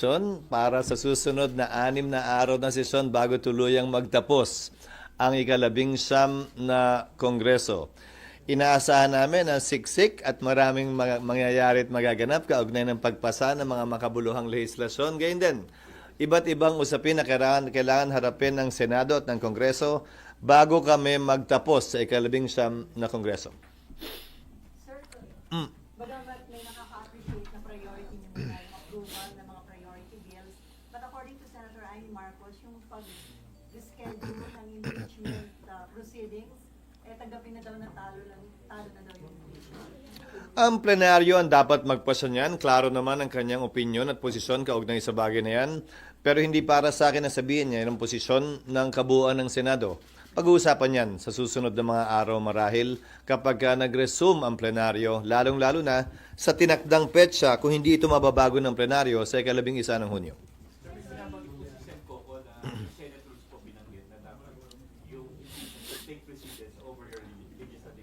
sesyon para sa susunod na anim na araw na sesyon bago tuluyang magtapos ang ikalabing siyam na kongreso. Inaasahan namin na siksik at maraming mangyayari at magaganap kaugnay ng pagpasa ng mga makabuluhang lehislasyon. Gayun din, iba't ibang usapin na kailangan, kailangan harapin ng Senado at ng Kongreso bago kami magtapos sa ikalabing siyam na kongreso. Sir, Mm. Na daw na lang, talo na daw yung. Ang plenaryo ang dapat magpasa niyan. Klaro naman ang kanyang opinion at posisyon kaugnay sa bagay na yan. Pero hindi para sa akin na sabihin niya yung posisyon ng kabuuan ng Senado. Pag-uusapan yan sa susunod na mga araw marahil kapag ka nag-resume ang plenaryo, lalong-lalo na sa tinakdang petsa kung hindi ito mababago ng plenaryo sa ikalabing isa ng Hunyo.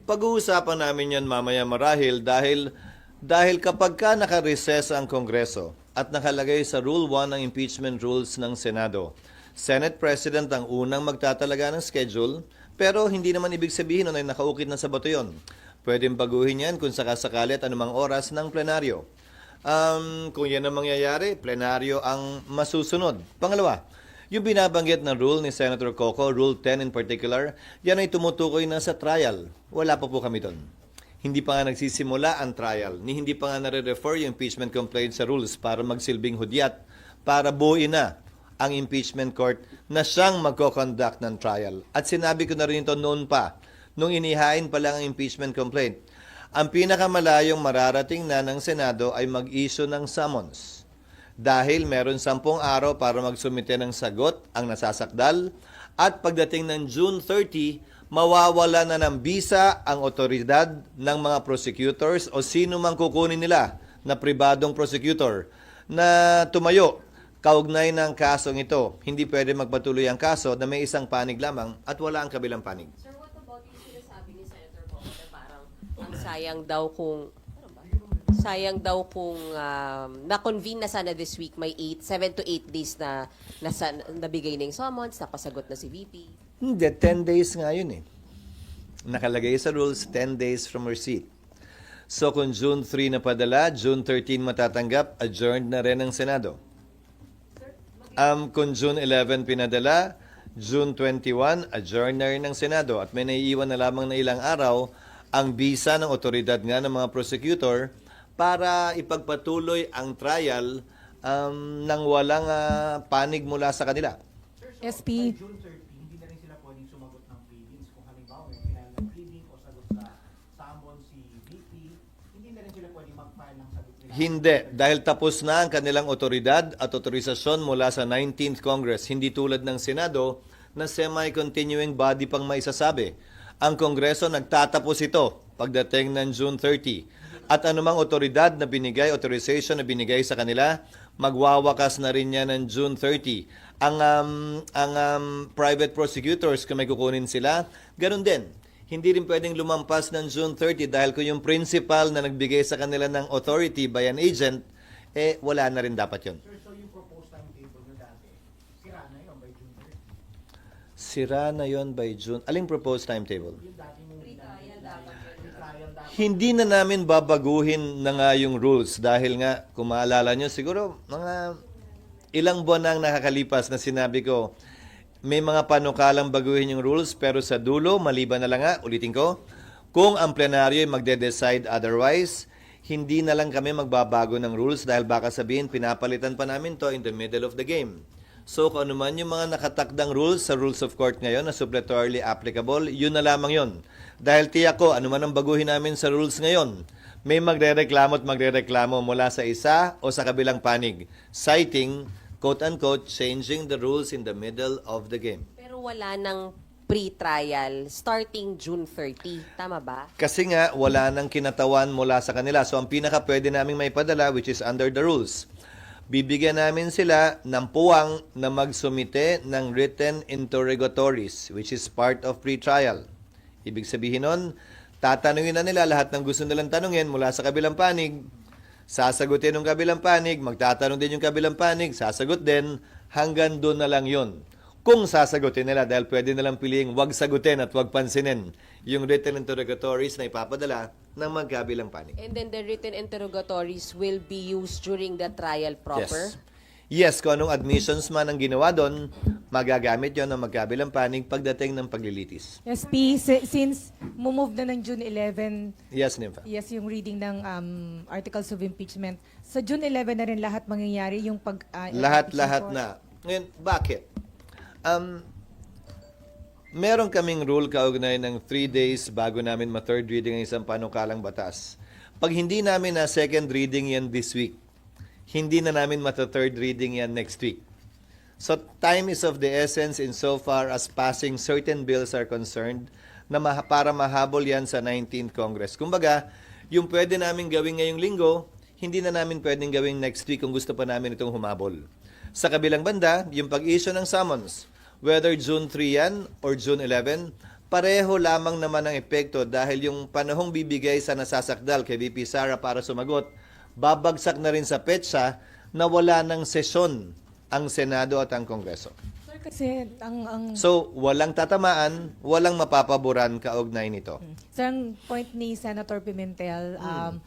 Pag-uusapan namin yan mamaya marahil dahil dahil kapag ka naka-recess ang Kongreso at nakalagay sa Rule 1 ng impeachment rules ng Senado, Senate President ang unang magtatalaga ng schedule pero hindi naman ibig sabihin na nakaukit na sa bato yun. Pwedeng baguhin yan kung sakasakali at anumang oras ng plenaryo. Um, kung yan ang mangyayari, plenaryo ang masusunod. Pangalawa, yung binabanggit na rule ni Senator Coco, Rule 10 in particular, yan ay tumutukoy na sa trial. Wala pa po kami doon. Hindi pa nga nagsisimula ang trial, ni hindi pa nga nare-refer yung impeachment complaint sa rules para magsilbing hudyat, para buuin na ang impeachment court na siyang magko-conduct ng trial. At sinabi ko na rin ito noon pa, nung inihain pa lang ang impeachment complaint. Ang pinakamalayong mararating na ng Senado ay mag-issue ng summons dahil meron sampung araw para magsumite ng sagot ang nasasakdal at pagdating ng June 30, mawawala na ng bisa ang otoridad ng mga prosecutors o sino mang kukunin nila na pribadong prosecutor na tumayo kaugnay ng kasong ito. Hindi pwede magpatuloy ang kaso na may isang panig lamang at wala ang kabilang panig. Sir, what about yung sinasabi ni Senator Coco na parang ang sayang daw kung? Sayang daw kung um, na-convene na sana this week may 8, 7 to 8 days na nasa, nabigay na yung summons, napasagot na si VP. Hindi, 10 days nga yun eh. Nakalagay sa rules, 10 days from receipt. So kung June 3 na padala, June 13 matatanggap, adjourned na rin ang Senado. Um, kung June 11 pinadala, June 21, adjourned na rin ng Senado. At may naiiwan na lamang na ilang araw ang bisa ng otoridad nga ng mga prosecutor para ipagpatuloy ang trial um, nang walang ah, panig mula sa kanila. SP. By June 30, hindi na rin sila pwedeng sumagot ng pleadings. Kung halimbawa may final ng pleading o sagot sa summon si VP, hindi na rin sila pwedeng mag-file ng sagot nila. Hindi, dahil tapos na ang kanilang otoridad at otorisasyon mula sa 19th Congress, hindi tulad ng Senado na semi-continuing body pang maisasabi. Ang Kongreso nagtatapos ito pagdating ng June 30. At anumang otoridad na binigay, authorization na binigay sa kanila, magwawakas na rin yan ng June 30. Ang, um, ang um, private prosecutors, kung may kukunin sila, ganun din hindi rin pwedeng lumampas ng June 30 dahil kung yung principal na nagbigay sa kanila ng authority by an agent, eh wala na rin dapat yun. Sir, so yung proposed timetable nyo dati, sira na yun by June 30. Sira na yon by June. Aling proposed timetable? Yung dati mong Pre-trial dapat yun. trial dapat. Hindi na namin babaguhin na nga yung rules dahil nga, kung maalala nyo, siguro mga ilang buwan na ang nakakalipas na sinabi ko, may mga panukalang baguhin yung rules pero sa dulo, maliban na lang nga, ulitin ko, kung ang plenaryo ay magde-decide otherwise, hindi na lang kami magbabago ng rules dahil baka sabihin pinapalitan pa namin to in the middle of the game. So kung ano man yung mga nakatakdang rules sa rules of court ngayon na suppletorily applicable, yun na lamang yun. Dahil tiyak ko, ano man ang baguhin namin sa rules ngayon, may magrereklamo at magrereklamo mula sa isa o sa kabilang panig, citing, quote-unquote, changing the rules in the middle of the game. Pero wala nang pre-trial starting June 30. Tama ba? Kasi nga, wala nang kinatawan mula sa kanila. So, ang pinaka pwede naming may padala, which is under the rules, bibigyan namin sila ng puwang na magsumite ng written interrogatories, which is part of pre-trial. Ibig sabihin nun, tatanungin na nila lahat ng gusto nilang tanungin mula sa kabilang panig. Sasagutin ng kabilang panig, magtatanong din yung kabilang panig, sasagot din, hanggang doon na lang yon. Kung sasagutin nila, dahil pwede nilang piliing wag sagutin at wag pansinin yung written interrogatories na ipapadala ng magkabilang panig. And then the written interrogatories will be used during the trial proper? Yes. Yes, kung anong admissions man ang ginawa doon, magagamit yon ng magkabilang panig pagdating ng paglilitis. SP, si- since move na ng June 11, Yes, Nympha. yes, yung reading ng um, articles of impeachment, sa June 11 na rin lahat mangyayari yung pag... ah, Lahat-lahat impeachment na. Ngayon, bakit? Um, meron kaming rule kaugnay ng three days bago namin ma-third reading ang isang panukalang batas. Pag hindi namin na second reading yan this week, hindi na namin mata-third reading yan next week. So time is of the essence in so far as passing certain bills are concerned na ma- para mahabol yan sa 19th Congress. Kumbaga, yung pwede namin gawin ngayong linggo, hindi na namin pwedeng gawin next week kung gusto pa namin itong humabol. Sa kabilang banda, yung pag-issue ng summons, whether June 3 yan or June 11, pareho lamang naman ang epekto dahil yung panahong bibigay sa nasasakdal kay VP Sara para sumagot, babagsak na rin sa petsa na wala ng sesyon ang Senado at ang Kongreso. Sir, kasi ang... ang So, walang tatamaan, walang mapapaboran kaugnay nito. Sir, ang point ni Senator Pimentel, um,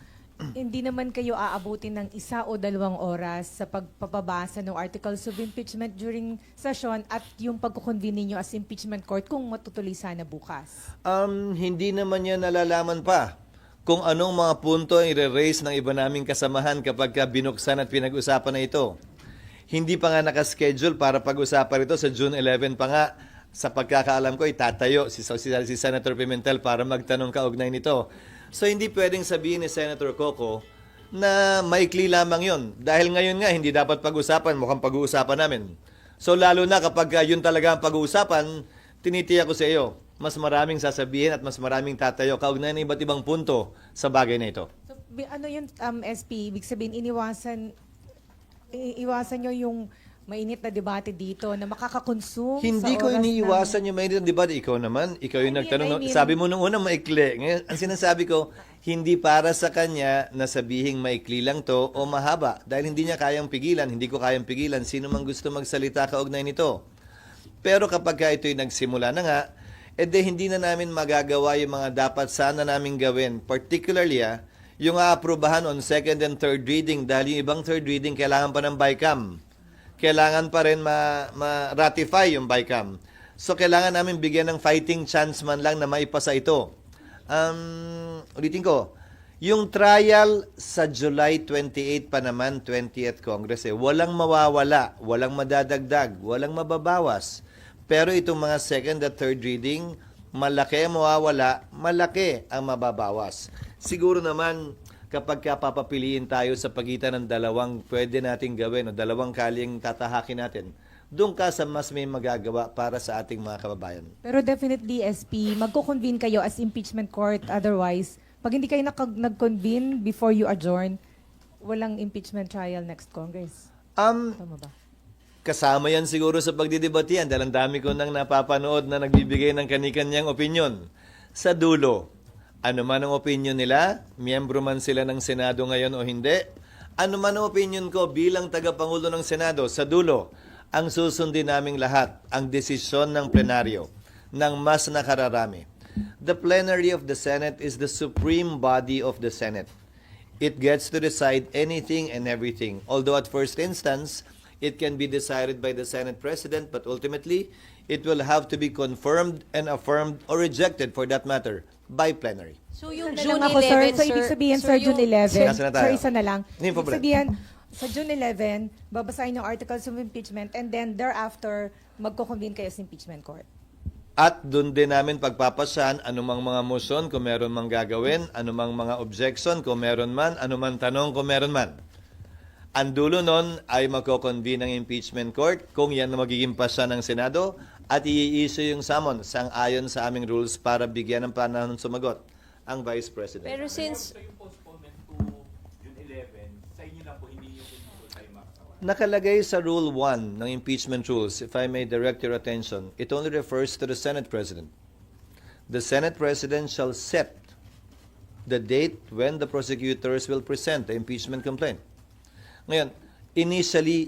hindi naman kayo aabutin ng isa o dalawang oras sa pagpapabasa ng articles of impeachment during session at yung pagkukonvene ninyo as impeachment court kung matutuloy sana bukas. Um, hindi naman yan nalalaman pa kung anong mga punto ang i-raise ng iba naming kasamahan kapag ka binuksan at pinag-usapan na ito. Hindi pa nga nakaschedule para pag-usapan ito sa June 11 pa nga. Sa pagkakaalam ko, itatayo si, si, si Senator Pimentel para magtanong kaugnay nito. So hindi pwedeng sabihin ni Senator Coco na maikli lamang yon Dahil ngayon nga, hindi dapat pag-usapan, mukhang pag-uusapan namin. So lalo na kapag uh, yun talaga ang pag-uusapan, tinitiyak ko sa iyo, mas maraming sasabihin at mas maraming tatayo kaugnay ng iba't ibang punto sa bagay na ito. So, ano yung um, SP? Ibig sabihin, iniwasan, iwasan nyo yung mainit na debate dito na makakakonsume Hindi sa ko oras iniiwasan yung mainit, di ba? Ikaw naman, ikaw yung I mean, nagtanong. I mean- sabi mo nung una, maikli. Ngayon, ang sinasabi ko, hindi para sa kanya na sabihing maikli lang to o mahaba. Dahil hindi niya kayang pigilan, hindi ko kayang pigilan. Sino man gusto magsalita kaugnay nito. Pero kapag ka ito'y nagsimula na nga, edi hindi na namin magagawa yung mga dapat sana namin gawin. Particularly, ah, yung aaprubahan on second and third reading dahil yung ibang third reading kailangan pa ng BICAM. Kailangan pa rin ma- ma-ratify yung BICAM. So, kailangan namin bigyan ng fighting chance man lang na maipasa ito. Um, ulitin ko, yung trial sa July 28 pa naman, 20th Congress, eh, walang mawawala, walang madadagdag, walang mababawas. Pero itong mga second at third reading, malaki ang mawawala, malaki ang mababawas. Siguro naman, kapag ka papapiliin tayo sa pagitan ng dalawang pwede nating gawin o dalawang kaling tatahakin natin, doon ka sa mas may magagawa para sa ating mga kababayan. Pero definitely, SP, magko-convene kayo as impeachment court. Otherwise, pag hindi kayo nag-convene before you adjourn, walang impeachment trial next Congress. Um, Tama ba? Kasama yan siguro sa pagdidebatihan dahil ang dami ko nang napapanood na nagbibigay ng kanikanyang opinion. Sa dulo, ano man ang opinion nila, miyembro man sila ng Senado ngayon o hindi, ano man ang opinion ko bilang tagapangulo ng Senado, sa dulo, ang susundin naming lahat, ang desisyon ng plenaryo, ng mas nakararami. The plenary of the Senate is the supreme body of the Senate. It gets to decide anything and everything. Although at first instance, it can be decided by the Senate President, but ultimately, it will have to be confirmed and affirmed or rejected for that matter by plenary. So yung Sir, June lang ako, 11, sir. So, ibig sabihin, sir, June 11. Nasa na tayo? Sir, isa na lang. Hindi Ibig sabihin, sa June 11, babasahin yung articles of impeachment and then thereafter, magko-convene kayo sa impeachment court. At doon din namin pagpapasyan anumang mga motion kung meron mang gagawin, anumang mga objection kung meron man, anumang tanong kung meron man. Ang dulo nun ay magko-convene ng impeachment court kung yan na magiging pasya ng Senado at i-issue yung summons sang ayon sa aming rules para bigyan ng panahon sumagot ang Vice President. Pero since So yung postponement to June 11, sa inyo lang po, hindi yung kung tayo makakawa. Nakalagay sa Rule 1 ng impeachment rules, if I may direct your attention, it only refers to the Senate President. The Senate President shall set the date when the prosecutors will present the impeachment complaint. Ngayon, initially,